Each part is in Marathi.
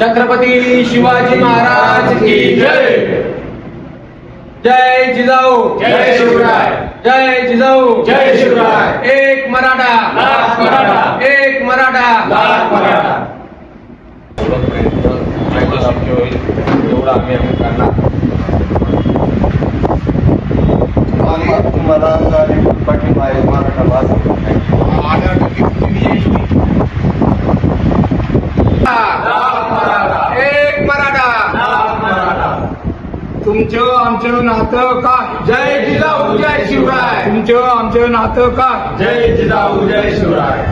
छत्रपती शिवाजी महाराज की जय। जय जिजाऊ। जय शिवराय. जय जिजाऊ। जय शिवराय. एक मराठा। लाख मराठा. एक मराठा। लाख मराठा। एवढा आम्ही आम्ही करणार तुम्हाला पाठिंबा आहे मराठा भाषा एक मराठा तुमचं आमचं नातं काय जय जिजाऊ जय शिवराय. तुमचं आमचं नातं काय जय जिजाऊ जय शिवराय.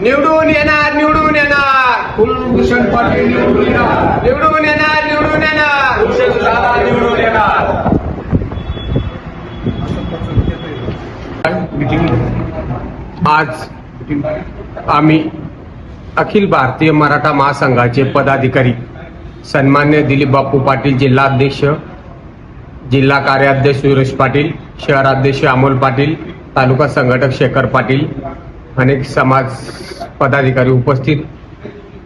निवडून येणार निवडून येणार. कुलभूषण पाटील निवडून येणार. निवडून येणार निवडून येणार. भूषण दादा निवडून येणार. आज आम्ही अखिल भारतीय मराठा महासंघाचे पदाधिकारी सन्मान्य दिलीप बापू पाटील जिल्हाध्यक्ष जिल्हा कार्याध्यक्ष सुरेश पाटील शहराध्यक्ष अमोल पाटील तालुका संघटक शेखर पाटील अनेक समाज पदाधिकारी उपस्थित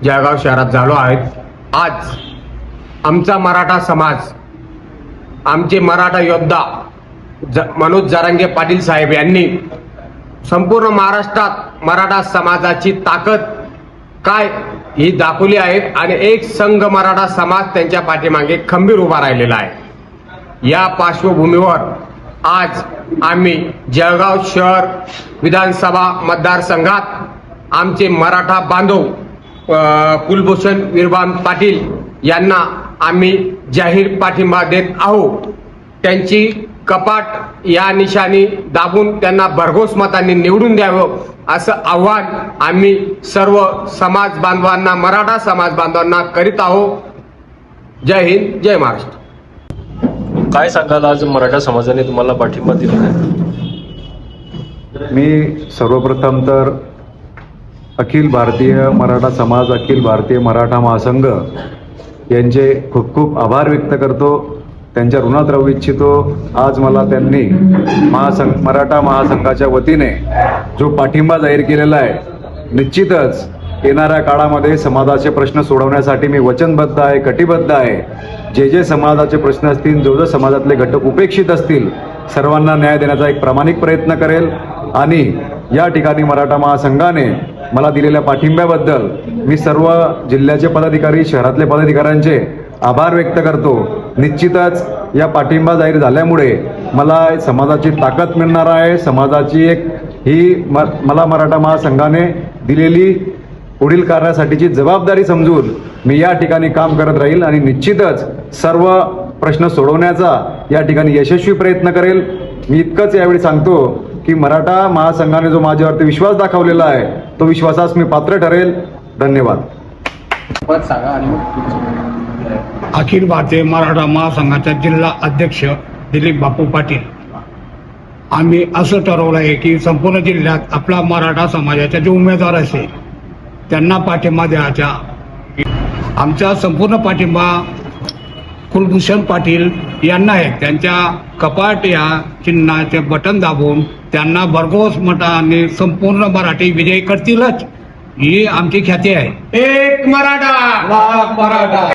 जळगाव शहरात झालो आहेत. आज आमचा मराठा समाज आमचे मराठा योद्धा ज मनोज जरांगे पाटील साहेब यांनी संपूर्ण महाराष्ट्रात मराठा समाजाची ताकद काय ही दाखवली आहे आणि एक संघ मराठा समाज त्यांच्या पाठीमागे खंबीर उभा राहिलेला आहे. या पार्श्वभूमीवर आज आम्ही जळगाव शहर विधानसभा मतदारसंघात आमचे मराठा बांधव कुलभूषण विरबान पाटील यांना आम्ही जाहीर पाठिंबा देत आहोत. त्यांची कपाट या निशाणी दाबून त्यांना भरघोस मतांनी निवडून द्यावं असं आव्हान आम्ही सर्व समाज बांधवांना मराठा समाज बांधवांना करीत आहोत. जय हिंद जय महाराष्ट्र. काय सांगाल आज मराठा समाजाने तुम्हाला पाठिंबा दिला आहे? मी सर्वप्रथम तर अखिल भारतीय मराठा समाज अखिल भारतीय मराठा महासंघ यांचे खूप खूप आभार व्यक्त करतो. त्यांच्या ऋणात राहू इच्छितो. आज मला त्यांनी महासंघ मराठा महासंघाच्या वतीने जो पाठिंबा जाहीर केलेला आहे निश्चितच येणाऱ्या काळामध्ये समाजाचे प्रश्न सोडवण्यासाठी मी वचनबद्ध आहे कटिबद्ध आहे. जे जे समाजाचे प्रश्न असतील जो जो समाजातले घटक उपेक्षित असतील सर्वांना न्याय देण्याचा एक प्रामाणिक प्रयत्न करेल. आणि या ठिकाणी मराठा महासंघाने मला दिलेल्या पाठिंब्याबद्दल मी सर्व जिल्ह्याचे पदाधिकारी शहरातले पदाधिकाऱ्यांचे आभार व्यक्त करतो. निश्चितच या पाठिंबा जाहीर झाल्यामुळे मला समाजाची ताकद मिळणार आहे. समाजाची एक ही म मला मराठा महासंघाने दिलेली पुढील कार्यासाठीची जबाबदारी समजून मी या ठिकाणी काम करत राहील आणि निश्चितच सर्व प्रश्न सोडवण्याचा या ठिकाणी यशस्वी प्रयत्न करेल. मी इतकंच यावेळी सांगतो की मराठा महासंघाने जो माझ्यावरती विश्वास दाखवलेला आहे तो विश्वासास मी पात्र ठरेल. धन्यवाद. सांगा आणि अखिल भारतीय मराठा महासंघाचा जिल्हा अध्यक्ष दिलीप बापू पाटील. आम्ही असं ठरवलं आहे की संपूर्ण जिल्ह्यात आपला मराठा समाजाचा जे उमेदवार असेल त्यांना पाठिंबा द्यायचा. आमचा संपूर्ण पाठिंबा कुलभूषण पाटील यांना आहे. त्यांच्या कपाट या चिन्हाचे बटन दाबून त्यांना भरघोस मताने संपूर्ण मराठी विजयी करतीलच ही आमची ख्याती आहे. एक मराठा. लाख मराठा.